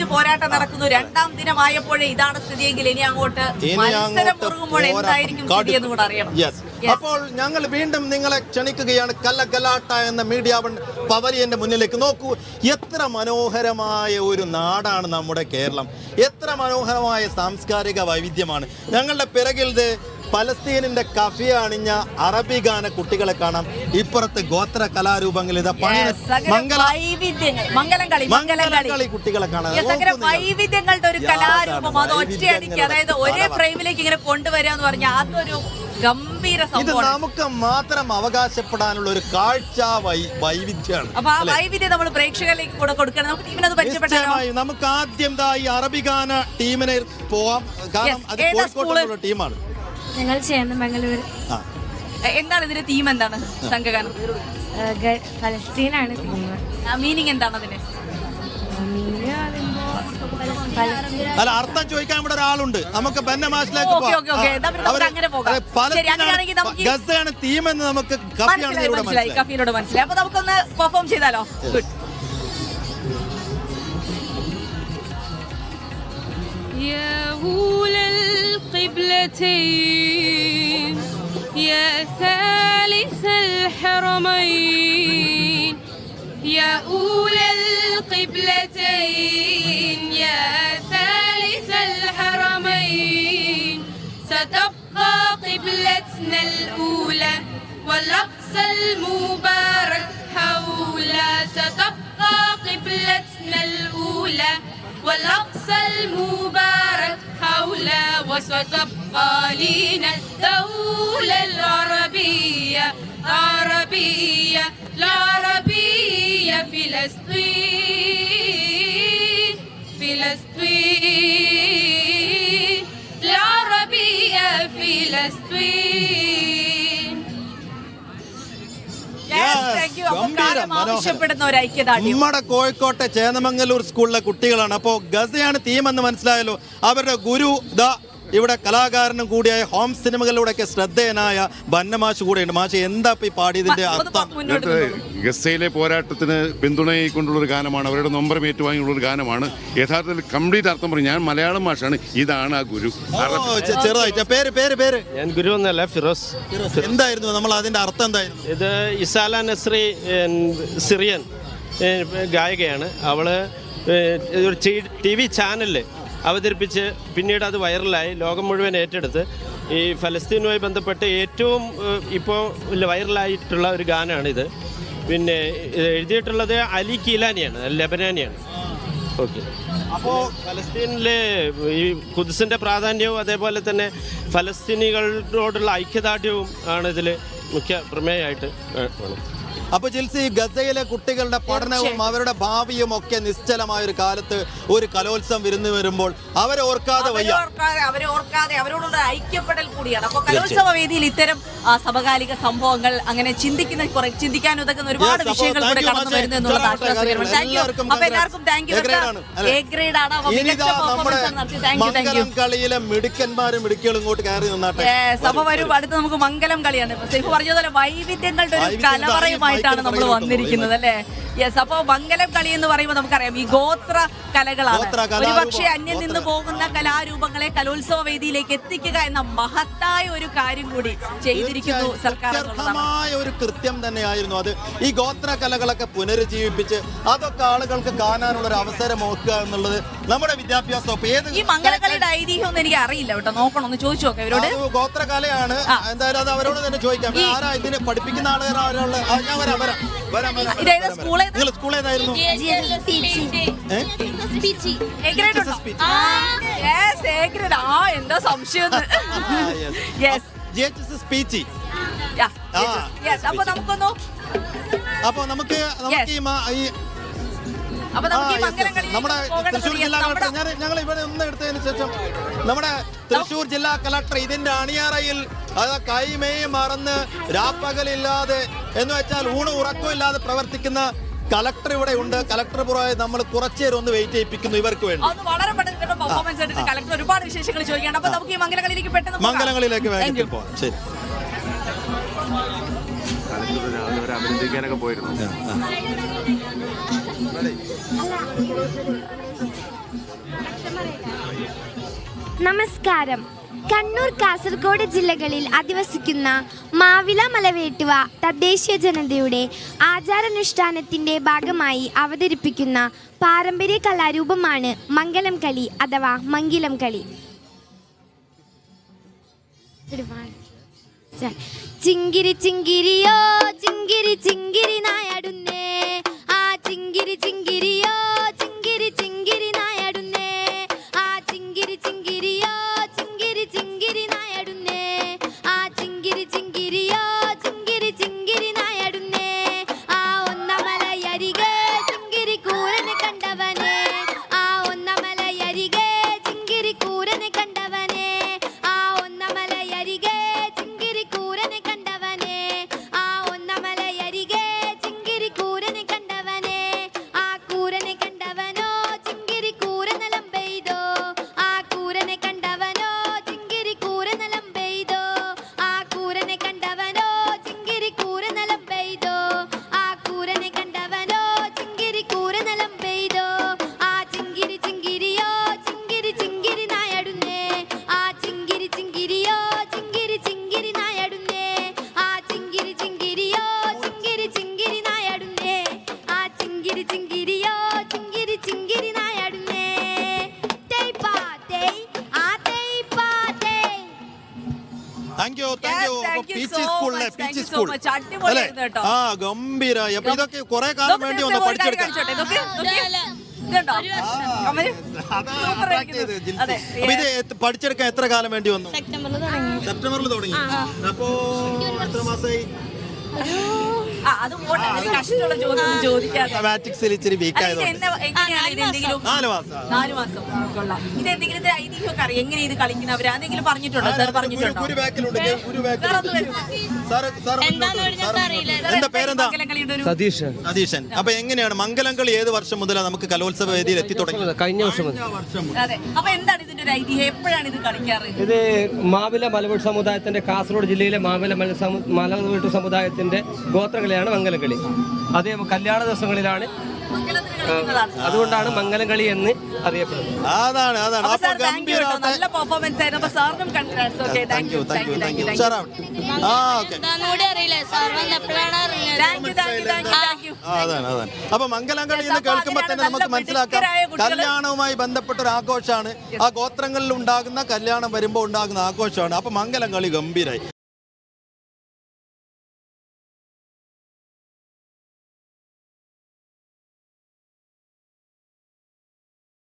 അഞ്ച് പോരാട്ടം നടക്കുന്നു. രണ്ടാം ദിനമായപ്പോഴേ ഇതാണ് സ്ഥിതിയെങ്കിൽ ഇനി അങ്ങോട്ട് മത്സരം മുറുകുമ്പോൾ എന്തായിരിക്കും സ്ഥിതി എന്ന് കൂടെ അറിയണം. അപ്പോൾ ഞങ്ങൾ വീണ്ടും നിങ്ങളെ ക്ഷണിക്കുകയാണ്. കല്ല കലാട്ട എന്ന മീഡിയ പവലിയന്റെ മുന്നിലേക്ക് നോക്കൂ. എത്ര മനോഹരമായ ഒരു നാടാണ് നമ്മുടെ കേരളം. എത്ര മനോഹരമായ സാംസ്കാരിക വൈവിധ്യമാണ്. ഞങ്ങളുടെ പിറകിൽ പലസ്തീനിന്റെ കഫി അണിഞ്ഞ അറബി ഗാന കുട്ടികളെ കാണാം. ഇപ്പുറത്ത് ഗോത്ര കലാരൂപങ്ങൾ ഇതാ പണി മംഗല കുട്ടികളെ കാണാം. വൈവിധ്യങ്ങളുടെ ഒരു കലാരൂപം. അത് ഒറ്റയടിക്ക് അതായത് ഒരേ ഫ്രെയിമിലേക്ക് ഇങ്ങനെ കൊണ്ടുവരിക എന്ന് പറഞ്ഞാൽ അതൊരു ഗംഭീര ഇത് നമുക്ക് മാത്രം അവകാശപ്പെടാനുള്ള ഒരു കാഴ്ച വൈവിധ്യമാണ്. അപ്പൊ ആ വൈവിധ്യം നമ്മൾ പ്രേക്ഷകരിലേക്ക് കൂടെ കൊടുക്കണം. നമുക്ക് ടീമിനത് പരിചയപ്പെട്ടാലോ? നമുക്ക് ആദ്യം ഈ അറബിഗാന ടീമിനെ പോവാം. കാരണം അത് കോഴിക്കോട്ടുള്ള ടീമാണ്. ഞങ്ങൾ ചെയ്യുന്ന മംഗളൂർ ആ. എന്താണ് ഇതിന്റെ തീം എന്താണ്? സംഘഗാനം. ഫലസ്തീനാണ് മീനിങ് എന്താണ് അതിന്? അല്ല അർത്ഥം ചോദിക്കാൻ ഇവിടെ ഒരാളുണ്ട്. നമുക്ക് ബെന്നമാഷിലേക്ക് ഓക്കേ, ഓക്കേ, ഓക്കേ. നമുക്ക് അങ്ങനെ പോകാം. ശരി, അങ്ങനെയാണെങ്കിൽ നമുക്ക് ഈ- ഗസയാണ് ടീം എന്ന് നമുക്ക് മനസ്സിലായി മനസ്സിലായി. അപ്പൊ നമുക്കൊന്ന് പെർഫോം ചെയ്താലോ? ഗുഡ് القبلتين يا ثالث الحرمين. يا أولى القبلتين. يا ثالث الحرمين. ستبقى قبلتنا الأولى والأقصى المبارك حولا ستبقى قبلتنا الأولى والأقصى المبارك حولا وستبقى لنا الدولة العربية عربية العربية فلسطين ആവശ്യപ്പെടുന്ന ഒരു ഐക്യദാർഢ്യം. നമ്മുടെ കോഴിക്കോട്ടെ ചേന്നമംഗലൂർ സ്കൂളിലെ കുട്ടികളാണ്. അപ്പോൾ ഗസയാണ് ടീം എന്ന് മനസ്സിലായല്ലോ. അവരുടെ ഗുരു ദാ ഇവിടെ കലാകാരനും കൂടിയായ ഹോം സിനിമകളിലൂടെയൊക്കെ ശ്രദ്ധേയനായ ബന്നമാഷ് കൂടെയുണ്ട്. മാഷ് എന്താ ഈ പാടിയതിന്റെ അർത്ഥം. ഗസയിലെ പോരാട്ടത്തിന് പിന്തുണയിക്കൊണ്ടുള്ള ഒരു ഗാനമാണ്. അവരുടെ നൊമ്പരം ഏറ്റുവാങ്ങിയുള്ള ഒരു ഗാനമാണ്. യഥാർത്ഥത്തിൽ കംപ്ലീറ്റ് അർത്ഥം പറഞ്ഞു ഞാൻ മലയാളം ഭാഷയാണ് ഇതാണ് ആ ഗുരു. ചെറുതായിട്ട് പേര് പേര് പേര്. ഞാൻ ഗുരു എന്നല്ല ഫിറോസ്. എന്തായിരുന്നു നമ്മൾ അതിന്റെ അർത്ഥം എന്തായിരുന്നു? ഇത് ഇസാല നസ്രി സിറിയൻ ഗായികയാണ്. അവൾ ഒരു ടി വി ചാനലിൽ അവതരിപ്പിച്ച് പിന്നീട് അത് വൈറലായി. ലോകം മുഴുവൻ ഏറ്റെടുത്ത് ഈ ഫലസ്തീനുമായി ബന്ധപ്പെട്ട് ഏറ്റവും ഇപ്പോൾ വൈറലായിട്ടുള്ള ഒരു ഗാനമാണിത് പിന്നെ എഴുതിയിട്ടുള്ളത് അലി കീലാനിയാണ് ലെബനാനിയാണ്. ഓക്കെ. അപ്പോൾ ഫലസ്തീനിലെ ഈ കുതിസിന്റെ പ്രാധാന്യവും അതേപോലെ തന്നെ ഫലസ്തീനികളോടുള്ള ഐക്യദാർഢ്യവും ആണ് ഇതിൽ മുഖ്യ പ്രമേയമായിട്ട് അപ്പൊ ജിൽസി ഗസയിലെ കുട്ടികളുടെ പഠനവും അവരുടെ ഭാവിയും ഒക്കെ നിശ്ചലമായ ഒരു കാലത്ത് ഒരു കലോത്സവം വിരുന്നു വരുമ്പോൾ അവരെ ഓർക്കാതെ വയ്യ. അവരെ ഓർക്കാതെ അവരോടുള്ള ഐക്യപ്പെടൽ കൂടിയാണ്. അപ്പൊ കലോത്സവ വേദിയിൽ ഇത്തരം സമകാലിക സംഭവങ്ങൾ അങ്ങനെ ചിന്തിക്കുന്ന കുറെ ചിന്തിക്കാൻ ഉതകുന്ന ഒരുപാട് വിഷയങ്ങൾ കൂടെ കടന്നു വരുന്നു എന്നുള്ളത് ആശ്വാസകരമാണ് താങ്ക് യു അപ്പൊ എല്ലാവർക്കും താങ്ക് യു? എ ഗ്രേഡ് ആണ് കളിയിലെ മിടുക്കന്മാരും മിടുക്കികളും ഇങ്ങോട്ട് കയറി നിന്നാട്ടെ. സഭ വരും അടുത്ത് നമുക്ക് മംഗലം കളിയാണ്. പറഞ്ഞതുപോലെ വൈവിധ്യങ്ങളുടെ ഒരു വൈവിധ്യം കലവറയുമായിട്ടാണ് നമ്മൾ വന്നിരിക്കുന്നത് അല്ലേ? യെസ് അപ്പൊ മംഗലം കളി എന്ന് പറയുമ്പോൾ നമുക്കറിയാം ഈ ഗോത്ര കലകളാണ്. ഒരുപക്ഷെ അന്യം നിന്ന് പോകുന്ന കലാരൂപങ്ങളെ കലോത്സവ വേദിയിലേക്ക് എത്തിക്കുക എന്ന മഹത്തായ ഒരു കാര്യം കൂടി ചെയ്തിരിക്കുന്നു സർക്കാർ ഒരു കൃത്യം തന്നെയായിരുന്നു അത്. ഈ ഗോത്ര കലകളൊക്കെ പുനരുജ്ജീവിപ്പിച്ച് അതൊക്കെ ആളുകൾക്ക് കാണാനുള്ള ഒരു അവസരം നോക്കുക എന്നുള്ളത് നമ്മുടെ വിദ്യാഭ്യാസ ഈ മംഗലകളിയുടെ ഐതിഹ്യം ഒന്നും എനിക്ക് അറിയില്ല കേട്ടോ. നോക്കണം ഒന്ന് ചോദിച്ചു നോക്കാം ഇവരോട്. ഗോത്ര കലയാണ്. എന്തായാലും അത് അവരോട് തന്നെ ചോദിക്കാം. ആരാ ഇതിനെ പഠിപ്പിക്കുന്ന ആളുകൾ ഞാൻ വരാം വരാം വരാം. സ്കൂളിൽ? നിങ്ങൾ സ്കൂൾ ഏതായിരുന്നു? എന്താ സംശയം സ്പീച്ച് അപ്പൊ നമുക്കൊന്നു അപ്പൊ നമുക്ക് ഈ നമ്മുടെ തൃശ്ശൂർ ജില്ലാ കളക്ടർ ഞാൻ ഞങ്ങൾ ഇവിടെ ഒന്ന് എടുത്തതിന് ശേഷം നമ്മുടെ തൃശ്ശൂർ ജില്ലാ കളക്ടർ ഇതിന്റെ അണിയറയിൽ അത് കൈമേയും മറന്ന് രാപ്പകലില്ലാതെ എന്ന് വെച്ചാൽ ഊണ് ഉറക്കമില്ലാതെ പ്രവർത്തിക്കുന്ന കലക്ടർ ഇവിടെ ഉണ്ട്. കലക്ടർ പുറമെ നമ്മൾ കുറച്ചേരം ഒന്ന് വെയിറ്റ് ചെയ്യിപ്പിക്കുന്നു ഇവർക്ക് വേണ്ടി. അത് വളരെ പെട്ടെന്ന് പെർഫോമൻസ് ആയിട്ട് കലക്ടർ ഒരുപാട് വിശേഷങ്ങൾ ചോദിക്കുകയാണ് അപ്പൊ നമുക്ക് ഈ മംഗലങ്ങളിലേക്ക് പെട്ടെന്ന് മംഗലങ്ങളിലേക്ക് വേഗത്തിൽ പോകാം. ശരി. അഭിനന്ദിക്കാനൊക്കെ പോയിരുന്നു. നമസ്കാരം. കണ്ണൂർ കാസർഗോഡ് ജില്ലകളിൽ അധിവസിക്കുന്ന മാവില മലവേട്ടുവ തദ്ദേശീയ ജനതയുടെ ആചാരാനുഷ്ഠാനത്തിന്റെ ഭാഗമായി അവതരിപ്പിക്കുന്ന പാരമ്പര്യ കലാരൂപമാണ് മംഗലം കളി അഥവാ മംഗിലം കളി. ചിങ്കിരി ചിങ്കിരിയോ ചിങ്കിരി ചിങ്കിരി നായാടുന്നേ. ആ ചിങ്കിരി ചിങ്കിരിയോ thank you thank you thank you സ്കൂളിലെ much, thank you so school much. അടിപൊളിയായിരുന്നു കേട്ടോ. ആ ഗംഭീരായി. അപ്പൊ ഇതൊക്കെ കുറെ കാലം വേണ്ടി ഒന്ന്. അപ്പൊ ഇത് പഠിച്ചെടുക്കാൻ എത്ര കാലം വേണ്ടി വന്നു? സെപ്റ്റംബറിൽ തുടങ്ങി. അപ്പോ എത്ര മാസമായി ആ, അത് പോട്ടെ. ഒരു കഷ്ടമുള്ള ചോദ്യം ചോദിക്കാതെ. ഇച്ചിരി വീക്ക് ഇത് ആയതുകൊണ്ട്. എന്ന- എങ്ങനെയാണ് ഇത് എന്തെങ്കിലും നാല് മാസം. നാല് മാസം. കൊള്ളാം. ഇത് എന്തെങ്കിലും ഇത് ഐതിഹ്യമൊക്കെ അറിയാം. എങ്ങനെ ഇത് കളിക്കുന്നവർ അതെങ്കിലും പറഞ്ഞിട്ടുണ്ടോ? സാർ പറഞ്ഞിട്ടുണ്ടോ? ഒരു ബാക്കിലുണ്ട്. ഒരു സാർ ബാക്കിലുണ്ട് ഒന്ന് മുന്നോട്ട് മുന്നോട്ട്. എന്താ പേരെന്താ? മംഗലംകളിയുടെ ഒരു സതീഷ് അതീശൻ അപ്പൊ എങ്ങനെയാണ് മംഗലം കളി ഏത് വർഷം മുതലാണ് നമുക്ക് കലോത്സവ വേദിയിൽ എത്തി തുടങ്ങി കഴിഞ്ഞ വർഷം മുതൽ. അതെ. അപ്പൊ എന്താണ് ഇതിന്റെ ഒരു ഐതിഹ്യം? എപ്പോഴാണ് ഇത് കളിക്കാറ്? ഇത് മാവില മലവീട്ട് സമുദായത്തിന്റെ കാസർഗോഡ് ജില്ലയിലെ മാവില മല സമുദായത്തിന്റെ മലവീട്ട് സമുദായത്തിന്റെ ഗോത്രകളിയാണ് മംഗലകളി. അതേ കല്യാണ ദിവസങ്ങളിലാണ് അതുകൊണ്ടാണ് മംഗലം കളി എന്ന് അറിയപ്പെടുന്നത്. അതാണ് അതാണ്. നല്ല പെർഫോമൻസ് ആയിരുന്നു. അപ്പൊ സാറിനും congrats okay thank you thank you thank you ആ ഓക്കെ അതാണ് അതാണ്. അപ്പൊ മംഗലംകളി എന്ന് കേൾക്കുമ്പോ കേൾക്കുമ്പോൾ തന്നെ നമുക്ക് മനസ്സിലാക്കാം. കല്യാണവുമായി ബന്ധപ്പെട്ട ഒരു ആഘോഷമാണ് ആ ഗോത്രങ്ങളിൽ ഉണ്ടാകുന്ന കല്യാണം വരുമ്പോൾ ഉണ്ടാകുന്ന ആഘോഷമാണ്. അപ്പൊ മംഗലം കളി ഗംഭീരായി.